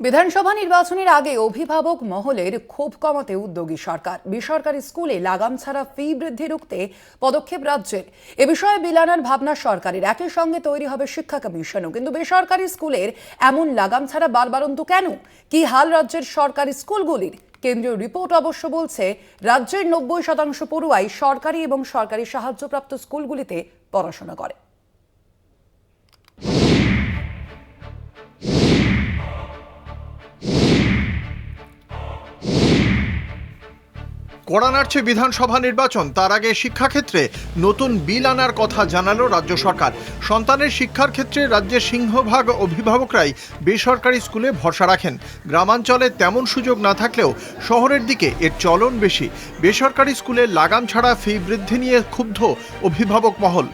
বিধানসভা নির্বাচনের আগে অভিভাবক মহলের ক্ষোভ কমাতে উদ্যোগী সরকার। বেসরকারি স্কুলে লাগাম ছাড়া ফি বৃদ্ধি রুখতে পদক্ষেপ রাজ্যের। এ বিষয়ে বিলানার ভাবনা সরকারের। একই সঙ্গে তৈরি হবে শিক্ষা কমিশনও। কিন্তু বেসরকারি স্কুলের এমন লাগাম ছাড়া বারবারন্ত কেন? কি হাল রাজ্যের সরকারি স্কুলগুলির? কেন্দ্রীয় রিপোর্ট অবশ্য বলছে, রাজ্যের নব্বই শতাংশ পড়ুয়াই সরকারি এবং সরকারি সাহায্যপ্রাপ্ত স্কুলগুলিতে পড়াশোনা করে। কড়া নাড়ছে বিধানসভা নির্বাচন। তার আগে শিক্ষাক্ষেত্রে নতুন বিল আনার কথা জানালো রাজ্য সরকার। সন্তানের শিক্ষার ক্ষেত্রে রাজ্যের সিংহভাগ অভিভাবকরাই বেসরকারি স্কুলে ভরসা রাখেন। গ্রামাঞ্চলে তেমন সুযোগ না থাকলেও শহরের দিকে এর চলন বেশি। বেসরকারি স্কুলে লাগাম ছাড়া ফি বৃদ্ধি নিয়ে ক্ষুব্ধ অভিভাবক মহল।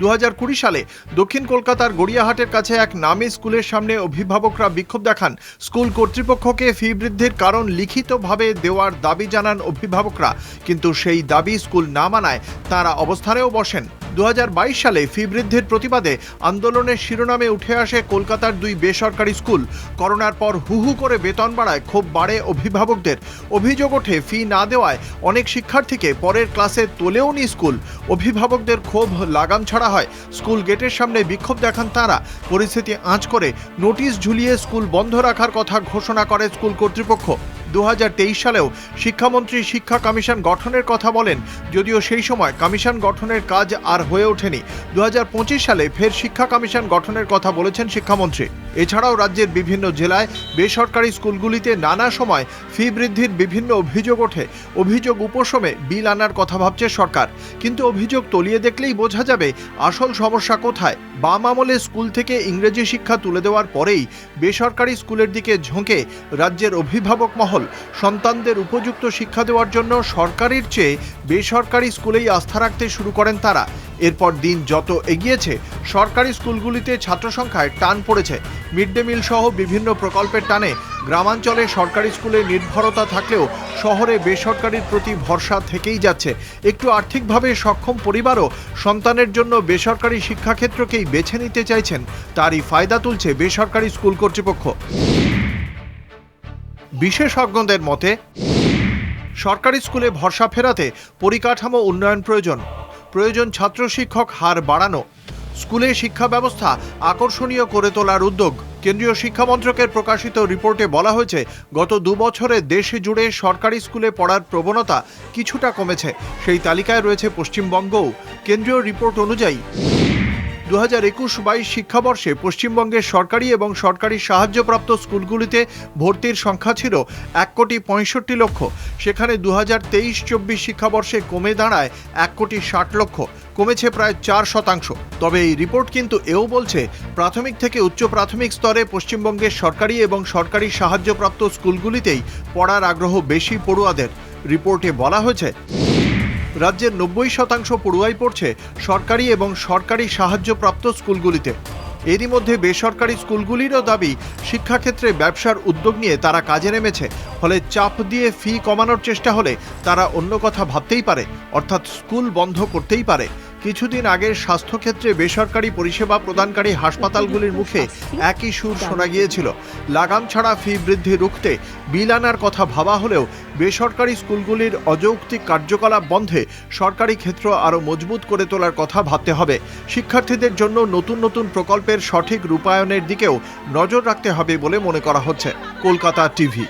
দু হাজার কুড়ি সালে দক্ষিণ কলকাতার গড়িয়াহাটের কাছে এক নামী স্কুলের সামনে অভিভাবকরা বিক্ষোভ দেখান। স্কুল কর্তৃপক্ষকে ফি বৃদ্ধির কারণ লিখিতভাবে দেওয়ার দাবি জানান অভিভাবকরা। কিন্তু সেই দাবি স্কুল না মানায় তারা অবস্থানেও বসেন। দু হাজার বাইশ সালে ফি বৃদ্ধির প্রতিবাদে আন্দোলনের শিরোনামে উঠে আসে কলকাতার দুই বেসরকারি স্কুল। করোনার পর হু হু করে বেতন বাড়ায় ক্ষোভ বাড়ে অভিভাবকদের। অভিযোগ ওঠে, ফি না দেওয়ায় অনেক শিক্ষার্থীকে পরের ক্লাসে তোলেও নি স্কুল। অভিভাবকদের ক্ষোভ লাগাম ছাড়া হয়। স্কুল গেটের সামনে বিক্ষোভ দেখান তারা। পরিস্থিতি আঁচ করে নোটিশ ঝুলিয়ে স্কুল বন্ধ রাখার কথা ঘোষণা করে স্কুল কর্তৃপক্ষ। দু হাজার তেইশ সালেও শিক্ষামন্ত্রী শিক্ষা কমিশন গঠনের কথা বলেন, যদিও সেই সময় কমিশন গঠনের কাজ আর হয়ে ওঠেনি। দু হাজার পঁচিশ সালে ফের শিক্ষা কমিশন গঠনের কথা বলেছেন শিক্ষামন্ত্রী। এছাড়াও রাজ্যের বিভিন্ন জেলায় বেসরকারি স্কুলগুলিতে নানা সময় ফি বৃদ্ধির বিভিন্ন অভিযোগ ওঠে। অভিযোগ উপশমে বিল আনার কথা ভাবছে সরকার। কিন্তু অভিযোগ তলিয়ে দেখলেই বোঝা যাবে আসল সমস্যা কোথায়। বাম আমলে স্কুল থেকে ইংরেজি শিক্ষা তুলে দেওয়ার পরেই বেসরকারি স্কুলের দিকে ঝোঁকে রাজ্যের অভিভাবক মহল। সন্তানদের উপযুক্ত শিক্ষা দেওয়ার জন্য সরকারের চেয়ে বেসরকারি স্কুলেই আস্থা রাখতে শুরু করেন তারা। এরপর দিন যত এগিয়েছে, সরকারি স্কুলগুলিতে ছাত্র সংখ্যায় টান পড়েছে। মিড ডে মিল সহ বিভিন্ন প্রকল্পের টানে গ্রামাঞ্চলে সরকারি স্কুলে নির্ভরতা থাকলেও শহরে বেসরকারির প্রতি ভরসা থেকেই যাচ্ছে। একটু আর্থিকভাবে সক্ষম পরিবারও সন্তানের জন্য বেসরকারি শিক্ষাক্ষেত্রকেই বেছে নিতে চাইছেন। তারই ফায়দা তুলছে বেসরকারি স্কুল কর্তৃপক্ষ। বিশেষজ্ঞদের মতে, সরকারি স্কুলে ভরসা ফেরাতে পরিকাঠামো উন্নয়ন প্রয়োজন। প্রয়োজন ছাত্র শিক্ষক হার বাড়ানো। স্কুলে শিক্ষা ব্যবস্থা আকর্ষণীয় করে তোলার উদ্যোগ। কেন্দ্রীয় শিক্ষা মন্ত্রকের প্রকাশিত রিপোর্টে বলা হয়েছে, গত দু বছরে দেশ জুড়ে সরকারি স্কুলে পড়ার প্রবণতা কিছুটা কমেছে। সেই তালিকায় রয়েছে পশ্চিমবঙ্গও। কেন্দ্রীয় রিপোর্ট অনুযায়ী দু হাজার একুশ বাইশ শিক্ষাবর্ষে পশ্চিমবঙ্গের সরকারি এবং সরকারি সাহায্যপ্রাপ্ত স্কুলগুলিতে ভর্তির সংখ্যা ছিল এক কোটি পঁয়ষট্টি লক্ষ। সেখানে দু হাজার তেইশ চব্বিশ শিক্ষাবর্ষে কমে দাঁড়ায় এক কোটি ষাট লক্ষ। কমেছে প্রায় চার শতাংশ। তবে এই রিপোর্ট কিন্তু এও বলছে, প্রাথমিক থেকে উচ্চ প্রাথমিক স্তরে পশ্চিমবঙ্গের সরকারি এবং সরকারি সাহায্যপ্রাপ্ত স্কুলগুলিতেই পড়ার আগ্রহ বেশি পড়ুয়াদের। রিপোর্টে বলা হয়েছে রাজ্যের নব্বই শতাংশ পড়ুয়াই পড়ছে সরকারি এবং সরকারি সাহায্যপ্রাপ্ত স্কুলগুলিতে। এরই মধ্যে বেসরকারি স্কুলগুলিরও দাবি, শিক্ষাক্ষেত্রে ব্যবসার উদ্যোগ নিয়ে তারা কাজে নেমেছে। ফলে চাপ দিয়ে ফি কমানোর চেষ্টা হলে তারা অন্য কথা ভাবতেই পারে, অর্থাৎ স্কুল বন্ধ করতেই পারে। কিছুদিন আগের স্বাস্থ্যক্ষেত্রে বেসরকারি পরিষেবা প্রদানকারী হাসপাতালগুলির মুখে একই সুর শোনা গিয়েছিল। লাগাম ছাড়া ফি বৃদ্ধি রুখতে বিল আনার কথা ভাবা হলেও বেসরকারি স্কুলগুলির অযৌক্তিক কার্যকলাপ বন্ধে সরকারি ক্ষেত্র আরও মজবুত করে তোলার কথা ভাবতে হবে। শিক্ষার্থীদের জন্য নতুন নতুন প্রকল্পের সঠিক রূপায়ণের দিকেও নজর রাখতে হবে বলে মনে করা হচ্ছে। কলকাতা টিভি